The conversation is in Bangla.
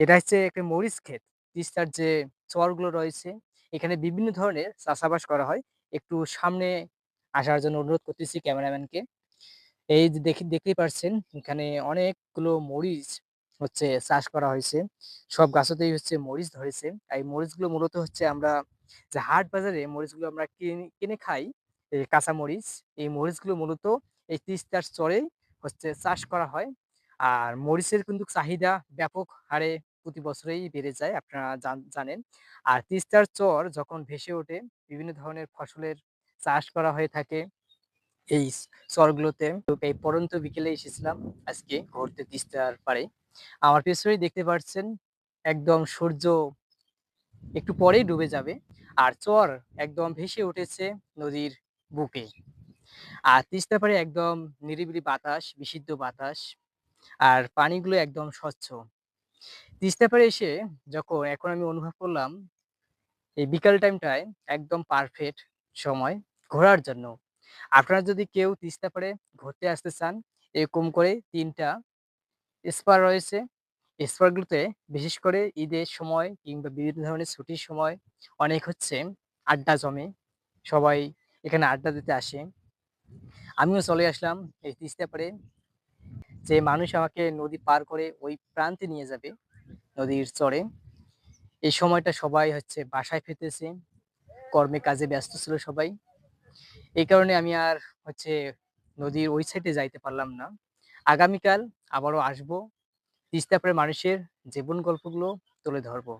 এটা হচ্ছে একটা মরিচ ক্ষেত। তিস্তার যে চরগুলো রয়েছে, এখানে বিভিন্ন ধরনের চাষাবাস করা হয়। একটু সামনে আসার জন্য অনুরোধ করতেছি ক্যামেরাম্যানকে। এই যে দেখি দেখতেই পারছেন এখানে অনেকগুলো মরিচ হচ্ছে চাষ করা হয়েছে। সব গাছতেই হচ্ছে মরিচ ধরেছে। এই মরিচগুলো মূলত হচ্ছে আমরা যে হাট বাজারে মরিচগুলো আমরা কিনে খাই, এই কাঁচা মরিচ। এই মরিচগুলো মূলত এই তিস্তার চরেই হচ্ছে চাষ করা হয়। আর মরিচের কিন্তু চাহিদা ব্যাপক হারে প্রতি বছরেই বেড়ে যায় আপনারা জান জানেন। আর তিস্তার চর যখন ভেসে ওঠে বিভিন্ন ধরনের ফসলের চাষ করা হয়ে থাকে এই চরগুলোতে। এই পড়ন্ত বিকেলে এসেছিলাম আজকে ঘুরতে তিস্তার পাড়ে। আমার পেছনেই দেখতে পাচ্ছেন একদম সূর্য একটু পরেই ডুবে যাবে। আর চর একদম ভেসে উঠেছে নদীর বুকে। আর তিস্তার পাড়ে একদম নিরিবিলি বাতাস, বিশুদ্ধ বাতাস। আর পানিগুলো একদম স্বচ্ছ। তিস্তা পাড়ে এসে যখন এখন আমি অনুভব করলাম, এই বিকাল টাইমটায় একদম পারফেক্ট সময় ঘোরার জন্য। আপনারা যদি কেউ তিস্তা পাড়ে ঘুরতে আসতে চান, এরকম করে তিনটা স্পার রয়েছে। স্পটগুলোতে বিশেষ করে ঈদের সময় কিংবা বিভিন্ন ধরনের ছুটির সময় অনেক হচ্ছে আড্ডা জমে। সবাই এখানে আড্ডা দিতে আসে। আমিও চলে আসলাম এই তিস্তা পাড়ে। যে মানুষ আমাকে নদী পার করে ওই প্রান্তে নিয়ে যাবে, নদীর চরে। এই সময়টা সবাই হচ্ছে বাসায় ফিরতেছে। কর্মে কাজে ব্যস্ত ছিল সবাই। এই কারণে আমি আর হচ্ছে নদীর ওই সাইডে যাইতে পারলাম না। আগামীকাল আবারও আসব তিস্তাপুরের মানুষের জীবন গল্পগুলো তুলে ধরবো।